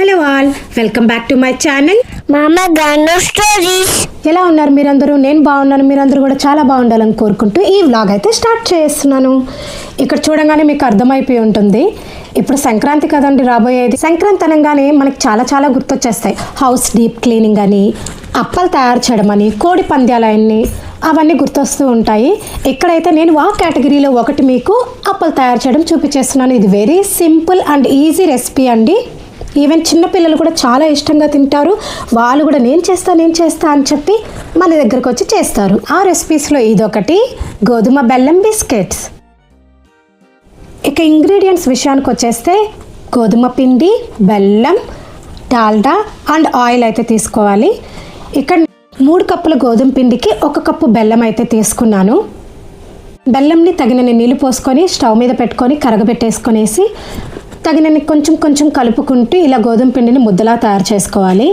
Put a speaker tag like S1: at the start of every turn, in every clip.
S1: Hello all welcome back to my channel
S2: మామ Gannu stories
S1: ఎలా ఉన్నారు మీరందరూ? నేను బాగున్నాను మీరందరూ కూడా చాలా బాగుండాలని కోరుకుంటూ ఈ వ్లాగ్ అయితే స్టార్ట్ చేస్తున్నాను. ఇక్కడ చూడంగానే మీకు అర్థమైపోయి ఉంటుంది. ఇప్పుడు సంక్రాంతి కదండి రాబోయేది. సంక్రాంతి అనగానే మనకి చాలా చాలా గుర్తొచ్చేస్తాయి. హౌస్ డీప్ క్లీనింగ్ అని అప్పలు తయారు చేయడం అని కోడి పంద్యాలన్నీ అవన్నీ గుర్తొస్తూ ఉంటాయి. ఇక్కడైతే నేను ఆ కేటగిరీలో ఒకటి మీకు అప్పలు తయారు చేయడం చూపించేస్తున్నాను. ఇది very simple and easy recipe అండి. ఈవెన్ చిన్నపిల్లలు కూడా చాలా ఇష్టంగా తింటారు. వాళ్ళు కూడా నేను చేస్తా నేను చేస్తా అని చెప్పి మన దగ్గరకు వచ్చి చేస్తారు. ఆ రెసిపీస్లో ఇదొకటి గోధుమ బెల్లం బిస్కెట్స్. ఇక ఇంగ్రీడియంట్స్ విషయానికి వచ్చేస్తే గోధుమ పిండి బెల్లం డాల్డా అండ్ ఆయిల్ అయితే తీసుకోవాలి. ఇక్కడ మూడు కప్పుల గోధుమ పిండికి ఒక కప్పు బెల్లం అయితే తీసుకున్నాను. బెల్లంని తగినన్ని నీళ్ళు పోసుకొని స్టవ్ మీద పెట్టుకొని కరగబెట్టేసుకొనేసి తగినన్ని కొంచెం కొంచెం కలుపుకుంటూ ఇలా గోధుమ పిండిని ముద్దలా తయారు చేసుకోవాలి.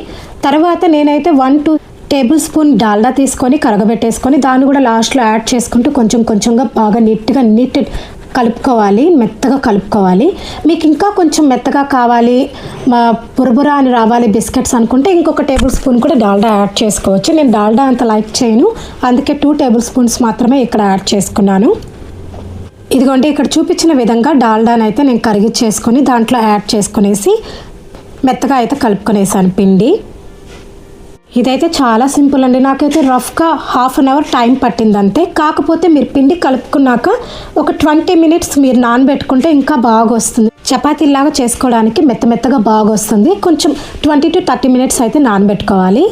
S1: తర్వాత నేనైతే one two table spoon Dalda తీసుకొని కరగబెట్టేసుకొని దాన్ని కూడా లాస్ట్లో యాడ్ చేసుకుంటూ కొంచెం కొంచెంగా బాగా నీట్గా నీట్ కలుపుకోవాలి. మెత్తగా కలుపుకోవాలి. మీకు ఇంకా కొంచెం మెత్తగా కావాలి మా బురబుర అని రావాలి బిస్కెట్స్ అనుకుంటే ఇంకొక టేబుల్ స్పూన్ కూడా డాల్డా యాడ్ చేసుకోవచ్చు. నేను డాల్డా అంత లైక్ చేయను. అందుకే టూ టేబుల్ స్పూన్స్ మాత్రమే ఇక్కడ యాడ్ చేసుకున్నాను. ఇదిగోండి ఇక్కడ చూపించిన విధంగా డాల్డాని అయితే నేను కరిగిచ్చేసుకొని దాంట్లో యాడ్ చేసుకునేసి మెత్తగా అయితే కలుపుకునేసాను పిండి. ఇదైతే చాలా సింపుల్ అండి. నాకైతే రఫ్గా హాఫ్ అన్ అవర్ టైం పట్టింది అంతే కాకపోతే మీరు పిండి కలుపుకున్నాక ఒక ట్వంటీ మినిట్స్ మీరు నానబెట్టుకుంటే ఇంకా బాగా వస్తుంది చపాతీలాగా చేసుకోవడానికి మెత్త మెత్తగా బాగా వస్తుంది కొంచెం ట్వంటీ టు థర్టీ మినిట్స్ అయితే నానబెట్టుకోవాలి.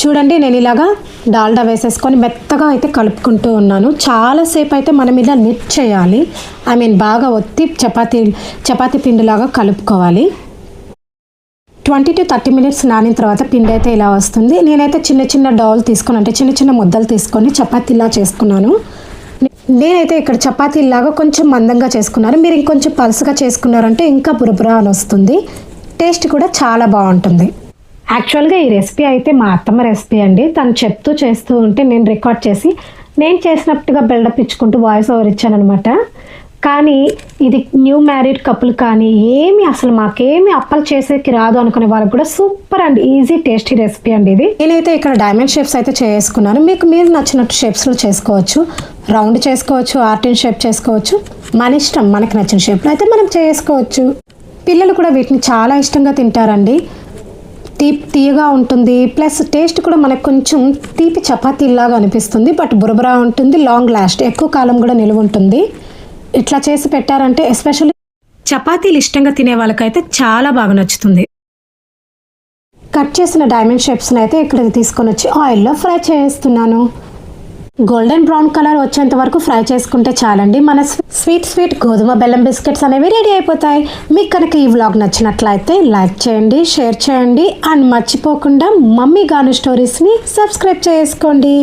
S1: చూడండి నేను ఇలాగా డాల్డా వేసేసుకొని మెత్తగా అయితే కలుపుకుంటూ ఉన్నాను. చాలాసేపు అయితే మనం ఇలా నిట్ చేయాలి. ఐ మీన్ బాగా ఒత్తి చపాతీ చపాతీ పిండిలాగా కలుపుకోవాలి. ట్వంటీ టు థర్టీ మినిట్స్ నానిన తర్వాత పిండి అయితే ఇలా వస్తుంది. నేనైతే చిన్న చిన్న డౌల్ తీసుకుని అంటే చిన్న చిన్న ముద్దలు తీసుకొని చపాతీలా చేసుకున్నాను. నేనైతే ఇక్కడ చపాతీలాగా కొంచెం మందంగా చేసుకున్నాను. మీరు ఇంకొంచెం పలుసుగా చేసుకున్నారంటే ఇంకా బురబురా అని వస్తుంది. టేస్ట్ కూడా చాలా బాగుంటుంది. యాక్చువల్గా ఈ రెసిపీ అయితే మా అత్తమ్మ రెసిపీ అండి. తను చెప్తూ చేస్తూ ఉంటే నేను రికార్డ్ చేసి నేను చేసినట్టుగా బిల్డప్ ఇచ్చుకుంటూ వాయిస్ ఓవర్ ఇచ్చానమాట కానీ ఇది న్యూ మ్యారీడ్ కపుల్ కానీ ఏమి అసలు మాకేమి అప్పలు చేసేకి రాదు అనుకునే వాళ్ళకి కూడా super and easy tasty recipe అండి ఇది. నేనైతే ఇక్కడ డైమండ్ షేప్స్ అయితే చేసుకున్నాను. మీకు మీరు నచ్చినట్టు షేప్స్లో చేసుకోవచ్చు. రౌండ్ చేసుకోవచ్చు ఆర్టిన్ షేప్ చేసుకోవచ్చు. మన ఇష్టం మనకి నచ్చిన షేప్లో అయితే మనం చేసుకోవచ్చు. పిల్లలు కూడా వీటిని చాలా ఇష్టంగా తింటారండి. తీపి తీయగా ఉంటుంది. ప్లస్ టేస్ట్ కూడా మనకు కొంచెం తీపి చపాతీలాగా అనిపిస్తుంది. బట్ బురబురా ఉంటుంది లాంగ్ లాస్ట్ ఎక్కువ కాలం కూడా నిలువ ఉంటుంది. ఇట్లా చేసి పెట్టారంటే ఎస్పెషల్లీ చపాతీలు ఇష్టంగా తినే వాళ్ళకైతే చాలా బాగా నచ్చుతుంది. కట్ చేసిన డైమండ్ షేప్స్ని అయితే ఇక్కడ తీసుకొని వచ్చి ఆయిల్లో ఫ్రై చేస్తున్నాను. గోల్డెన్ బ్రౌన్ కలర్ వచ్చేంత వరకు ఫ్రై చేసుకుంటే చాలండి. మన స్వీట్ స్వీట్ గోధుమ బెల్లం బిస్కెట్స్ అనేవి రెడీ అయిపోతాయి. మీకు కనుక ఈ వ్లాగ్ నచ్చినట్లయితే లైక్ చేయండి షేర్ చేయండి. అండ్ మర్చిపోకుండా మమ్మీ గాను స్టోరీస్ని సబ్స్క్రైబ్ చేసుకోండి.